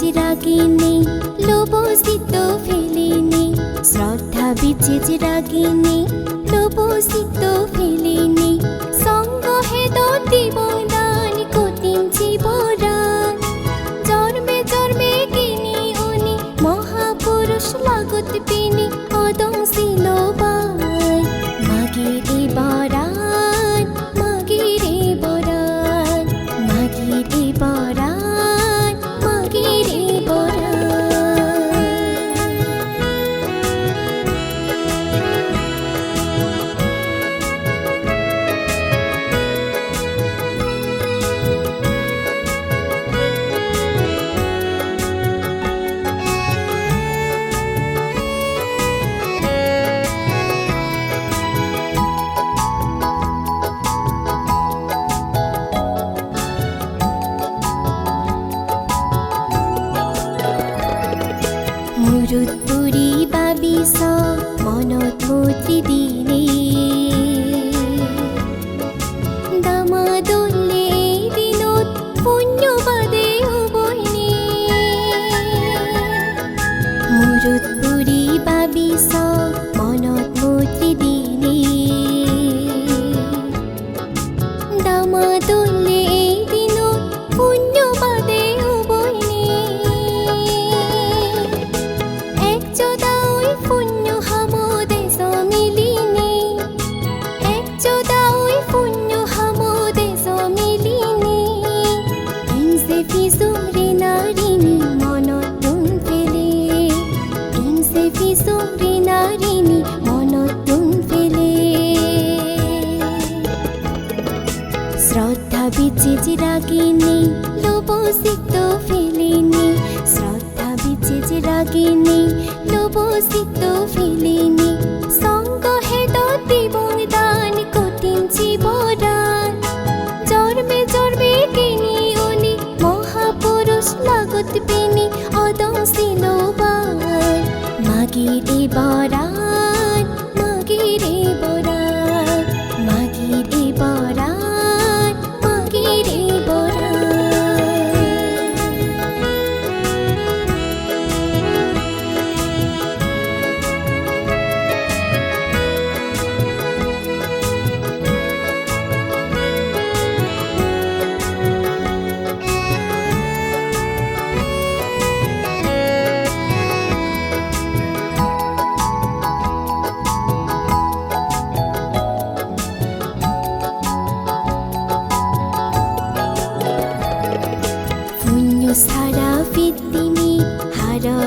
আজ রাগিনী লোবসিত ফেলিনি। শ্রদ্ধা বিচেজ রাগিনী লোবসিত ফেলিনি। সঙ্গ হে তো দিব জন্মে মহাপুরুষ লাগত পিনি, অদম বাই। দিবারা মুৰুত পুৰি বাবিছ মনত মূৰ্তি দিলে দামাদলে দিনত পুণ্যবাদে হ'বইনে মুৰুত পুৰি বাবিছ শ্রদ্ধা বিচেজ রাগিনী লোবসিত ফেলিনি। শ্রদ্ধা বিচেজ রাগিনী লোবসিত ফেলিনি। সঙ্গ হেদ দিবদান কঠিন জীবদান জন্মে জন্মে কিনি উনি, মহাপুরুষ লাগত পিনি অদম শিলবান মাগিরে বরান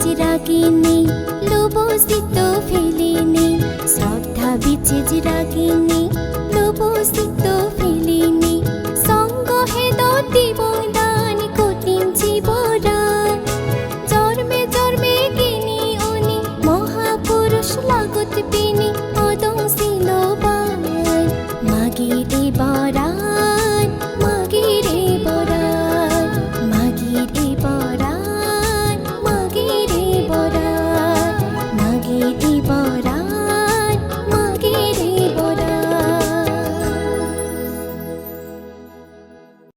বিচেজ রাগিনী লোবসিত ফেলিনি শ্রদ্ধা বিচেজ রাগিনী লোবসিত ফেলিনি।